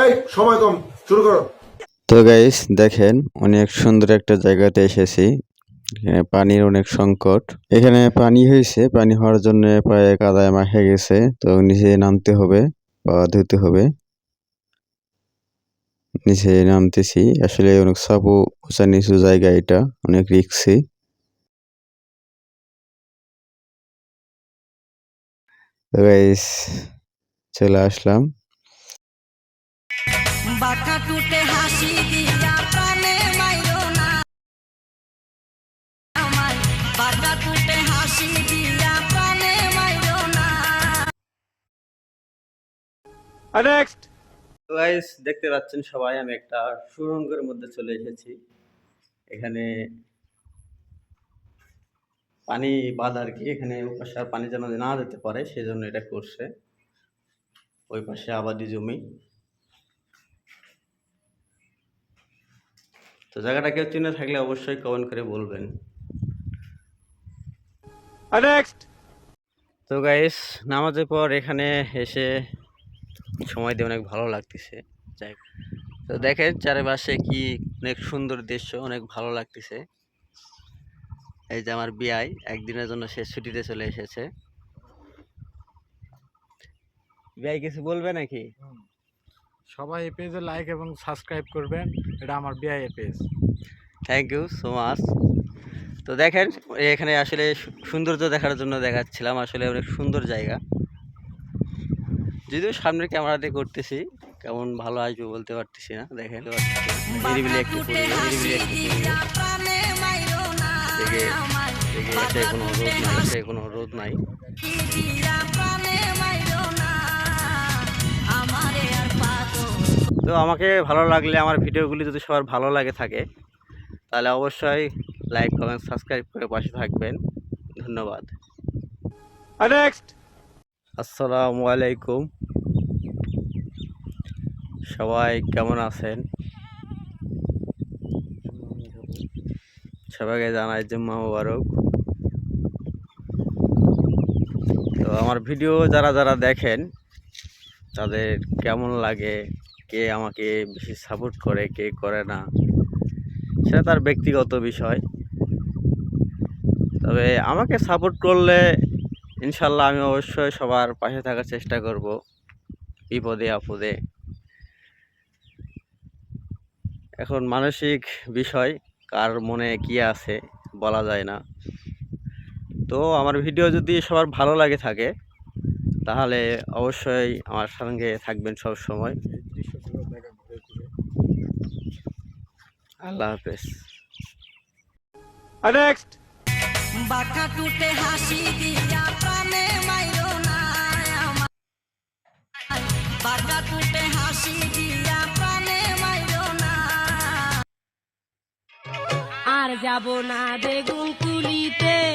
এই, সময় কম, শুরু করো। তো গাইস দেখেন, অনেক সুন্দর একটা জায়গাতে এসেছি। পানির অনেক সংকট। এখানে পানি হয়েছে, পানি হওয়ার জন্য পায়ে কাদায় মাখে গেছে, তো নিচে নামতে হবে বা ধুতে হবে। নিচে নামতেছি, আসলে অনেক সাপু উঁচা নিচু জায়গা এটা, অনেক রিক্সি। তো গাইস চলে আসলাম। বাঁকা টুটে হাসি দিয়া প্রাণে মাইরো না। আমায় বাঁকা টুটে হাসি দিয়া প্রাণে মাইরো না। গাইস দেখতে পাচ্ছেন সবাই আমি একটা সুরঙ্গের মধ্যে চলে এসেছি। এখানে পানি বাঁধ আর কি এখানে আর পানি যেন না যেতে পারে সেজন্য এটা করছে। ওই পাশে আবাদি জমি। তো জায়গাটা কেউ চিনে থাকলে অবশ্যই কমেন্ট করে বলবেন। তো গাইস নামাজের পর এখানে এসে সময় দিয়ে অনেক ভালো লাগতেছে। যাই হোক। তো দেখেন চারিপাশে কি অনেক সুন্দর দৃশ্য অনেক ভালো লাগতেছে। এই যে আমার বিয়াই একদিনের জন্য সে ছুটিতে চলে এসেছে। বিয়াই কিছু বলবে নাকি? সবাই এই পেজে লাইক এবং সাবস্ক্রাইব করবেন। এটা আমার BI page thank you so much তো দেখেন এখানে আসলে সৌন্দর্য দেখার জন্য দেখাচ্ছিলাম। আসলে অনেক সুন্দর জায়গা। যদিও সামনের ক্যামেরাতে করতেছি কেমন ভালো আসবে বলতে পারতেছি না। দেখেন নিরিবিলি একটু একটু কোনো রোদ নাই কোনো রোদ নাই। তো আমাকে ভালো লাগলে আমার ভিডিওগুলি যদি সবার ভালো লাগে থাকে তাহলে অবশ্যই লাইক কমেন্ট সাবস্ক্রাইব করে পাশে থাকবেন। ধন্যবাদ। আসসালামু আলাইকুম। সবাই কেমন আছেন? সবাইকে জানাই জুম্মা মুবারক। তো আমার ভিডিও যারা যারা দেখেন তাদের কেমন লাগে? কে আমাকে বেশি সাপোর্ট করে, কে করে না, সেটা তার ব্যক্তিগত বিষয়। তবে আমাকে সাপোর্ট করলে ইনশাল্লাহ আমি অবশ্যই সবার পাশে থাকার চেষ্টা করব, বিপদে আপদে। এখন মানসিক বিষয়, কার মনে কি আছে বলা যায় না। তো আমার ভিডিও যদি সবার ভালো লাগে থাকে, তাহলে অবশ্যই আমার সঙ্গে থাকবেন সব সময় আল্লাহ হাফেজ। বাঁকা টুটে হাসি দিয়া প্রাণে মাইরো না আমার। বাঁকা টুটে হাসি দিয়া প্রাণে মাইরো না। আর যাব না বেগুন তুলিতে।